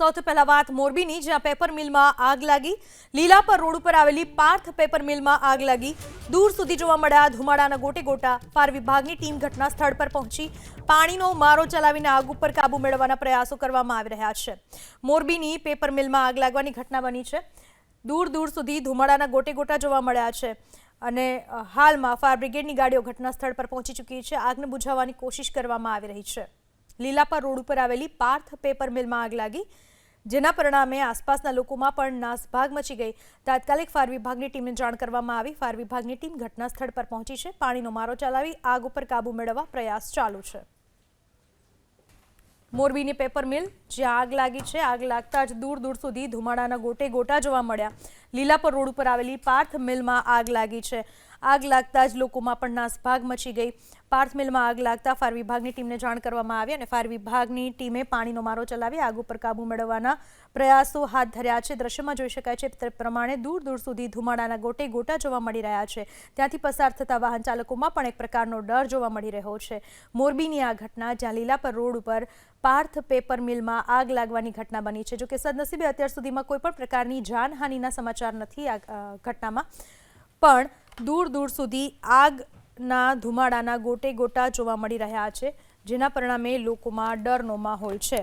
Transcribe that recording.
સૌથી પહેલા વાત મોરબીની, જ્યાં પેપર મિલમાં આગ લાગી. લીલાપર રોડ ઉપર આવેલી પાર્થ પેપર મિલમાં આગ લાગી. દૂર સુધી જોવા મળ્યા ધુમાડાના ગોટે ગોટા. ફાયર વિભાગની ટીમ ઘટના સ્થળ પર પહોંચી. પાણીનો મારો ચલાવીને આગ ઉપર કાબુ મેળવવાના પ્રયાસો કરવામાં આવી રહ્યા છે. મોરબીની પેપર મિલમાં આગ લાગવાની ઘટના બની છે. દૂર દૂર સુધી ધુમાડાના ગોટે ગોટા જોવા મળ્યા છે. અને હાલમાં ફાયર બ્રિગેડની ગાડીઓ ઘટના સ્થળ પર પહોંચી ચૂકી છે. આગને બુઝાવવાની કોશિશ કરવામાં આવી રહી છે. લીલાપર રોડ ઉપર આવેલી પાર્થ પેપર મિલમાં આગ લાગી. જેના પરિણામે આસપાસના લોકોમાં પણ નાસભાગ મચી ગઈ. તાત્કાલિક ફાયર વિભાગની ટીમને જાણ કરવામાં આવી. ફાયર વિભાગની ટીમ ઘટના સ્થળ પર પહોંચી છે. પાણીનો મારો ચલાવી આગ ઉપર કાબુ મેળવવા પ્રયાસ ચાલુ છે. મોરબીની પેપર મિલ, જ્યાં આગ લાગી છે. આગ લાગતા જ દૂર દૂર સુધી ધુમાડાના ગોટે ગોટા જોવા મળ્યા. લીલાપર રોડ ઉપર આવેલી પાર્થ મિલમાં આગ લાગી છે. આગ લાગતા જ લોકોમાં પણ નાસભાગ મચી ગઈ. પાર્થ મિલમાં આગ લાગતા ફાયર વિભાગની ટીમને જાણ કરવામાં આવી અને ફાયર વિભાગની ટીમે પાણીનો મારો ચલાવી આગ ઉપર કાબુ મેળવવાના પ્રયાસો હાથ ધર્યા છે. દ્રશ્યમાં જોઈ શકાય છે તે પ્રમાણે દૂર દૂર સુધી ધુમાડાના ગોટે ગોટા જોવા મળી રહ્યા છે. ત્યાંથી પસાર થતા વાહન ચાલકોમાં પણ એક પ્રકારનો ડર જોવા મળી રહ્યો છે. મોરબીની આ ઘટના જ્યાં લીલાપર રોડ ઉપર પાર્થ પેપર મિલમાં આગ લાગવાની ઘટના બની છે જોકે સદનસીબે અત્યાર સુધીમાં કોઈ પણ પ્રકારની જાનહાનિના સમાચાર નથી આ ઘટનામાં. પણ દૂર દૂર સુધી આગના ધુમાડાના ગોટે ગોટા જોવા મળી રહ્યા છે, જેના પરિણામે લોકોમાં ડરનો માહોલ છે.